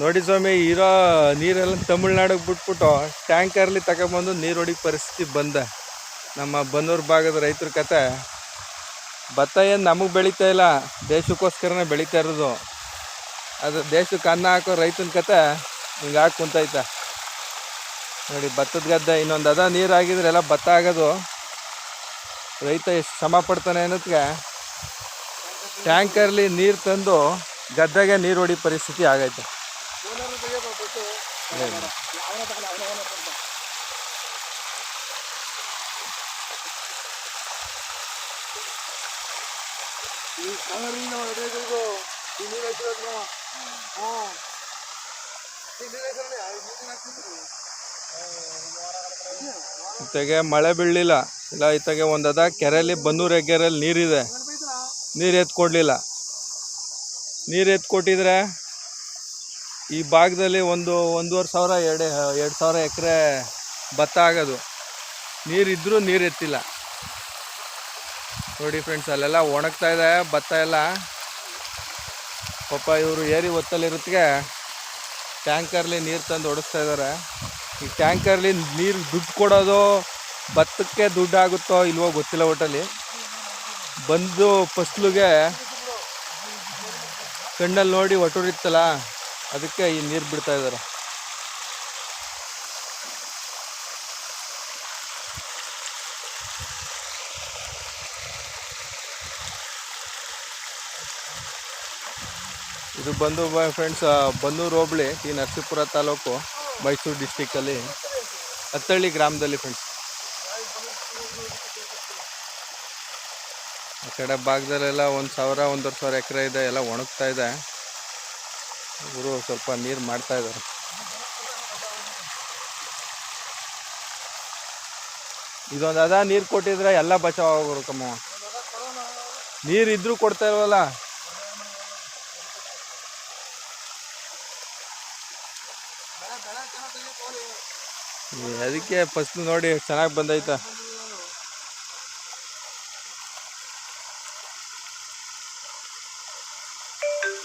ನೋಡಿ ಸ್ವಾಮಿ, ಇರೋ ನೀರೆಲ್ಲ ತಮಿಳ್ನಾಡಿಗೆ ಬಿಟ್ಬಿಟ್ಟು ಟ್ಯಾಂಕರ್ಲಿ ತಗೊಂಬಂದು ನೀರು ಹೊಡಿ ಪರಿಸ್ಥಿತಿ ಬಂದ. ನಮ್ಮ ಬನ್ನೂರು ಭಾಗದ ರೈತರ ಕತೆ. ಭತ್ತ ಏನು ನಮಗೆ ಬೆಳೀತಾ ಇಲ್ಲ, ದೇಶಕ್ಕೋಸ್ಕರನೇ ಬೆಳೀತಾ ಇರೋದು. ಅದು ದೇಶಕ್ಕೆ ಅನ್ನ ಹಾಕೋ ರೈತನ ಕತೆ ಹಿಂಗೆ ಹಾಕಿ ಕುಂತೈತೆ. ನೋಡಿ, ಭತ್ತದ ಗದ್ದೆ ಇನ್ನೊಂದು ಅದ, ನೀರು ಆಗಿದ್ರೆ ಎಲ್ಲ ಭತ್ತ ಆಗೋದು ರೈತ ಎಷ್ಟು ಶ್ರಮ ಪಡ್ತಾನೆ ಅನ್ನೋದಕ್ಕೆ ಟ್ಯಾಂಕರ್ಲಿ ನೀರು ತಂದು ಗದ್ದೆಗೆ ನೀರು ಹೊಡಿ ಪರಿಸ್ಥಿತಿ ಆಗೈತೆ. ಜೊತೆಗೆ ಮಳೆ ಬೀಳಲಿಲ್ಲ. ಇಲ್ಲ, ಇತ್ತಾಗೆ ಒಂದದ ಕೆರೆಯಲ್ಲಿ ಬನ್ನೂರು ಹೆಗ್ಗೆರೆಯಲ್ಲಿ ನೀರಿದೆ. ನೀರು ಎತ್ಕೊಡ್ಲಿಲ್ಲ ನೀರು ಎತ್ಕೊಟ್ಟಿದ್ರೆ ಈ ಭಾಗದಲ್ಲಿ ಒಂದು ಒಂದೂವರೆ ಸಾವಿರ, ಎರಡು ಎರಡು ಸಾವಿರ ಎಕರೆ ಭತ್ತ ಆಗೋದು. ನೀರಿದ್ದರೂ ನೀರು ಎತ್ತಿಲ್ಲ. ನೋಡಿ ಫ್ರೆಂಡ್ಸ್ ಅಲ್ಲೆಲ್ಲ ಒಣಗ್ತಾ ಇದೆ ಭತ್ತ ಎಲ್ಲ. ಪಾಪ ಇವರು ಏರಿ ಒತ್ತಲ್ಲಿರುತ್ತೆ ಟ್ಯಾಂಕರ್ಲಿ ನೀರು ತಂದು ಹೊಡಿಸ್ತಾ ಇದ್ದಾರೆ ಈ ಟ್ಯಾಂಕರ್ಲಿ ನೀರು ದುಡ್ಡು ಕೊಡೋದು ಭತ್ತಕ್ಕೆ ದುಡ್ಡು ಆಗುತ್ತೋ ಇಲ್ವೋ ಗೊತ್ತಿಲ್ಲ ಒಟ್ಟಲ್ಲಿ. ಬಂದು ಫಸ್ಲುಗೆ ಕಣ್ಣಲ್ಲಿ ನೋಡಿ ಒಟ್ಟುರಿತ್ತಲ್ಲ, ಅದಕ್ಕೆ ಈ ನೀರು ಬಿಡ್ತಾ ಇದ್ದಾರೆ. ಇದು ಬಂದು ಫ್ರೆಂಡ್ಸ್ ಬನ್ನೂರು ಹೋಬಳಿ, ಈ ನರಸೀಪುರ ತಾಲೂಕು ಮೈಸೂರು ಡಿಸ್ಟಿಕ್ಕಲ್ಲಿ ಹತ್ತಳ್ಳಿ ಗ್ರಾಮದಲ್ಲಿ ಫ್ರೆಂಡ್ಸ್ ಕಡೆ ಭಾಗದಲ್ಲೆಲ್ಲ ಒಂದು ಸಾವಿರ, ಒಂದೂವರೆ ಸಾವಿರ ಎಕರೆ ಇದೆ, ಎಲ್ಲ ಒಣಗ್ತಾ ಇದೆ. ಇವರು ಸ್ವಲ್ಪ ನೀರು ಮಾಡ್ತಾ ಇದ್ದಾರೆ. ಇದೊಂದು ಅದ ನೀರು ಕೊಟ್ಟಿದ್ರೆ ಎಲ್ಲ ಬಚಾವ್ ಆಗೋರು ಕಮ್ಮ. ನೀರು ಇದ್ರೂ ಕೊಡ್ತಾ ಇಲ್ವಲ್ಲ? ಅದಕ್ಕೆ ಫಸ್ಟ್ ನೋಡಿ ಚೆನ್ನಾಗಿ ಬಂದೈತೆ.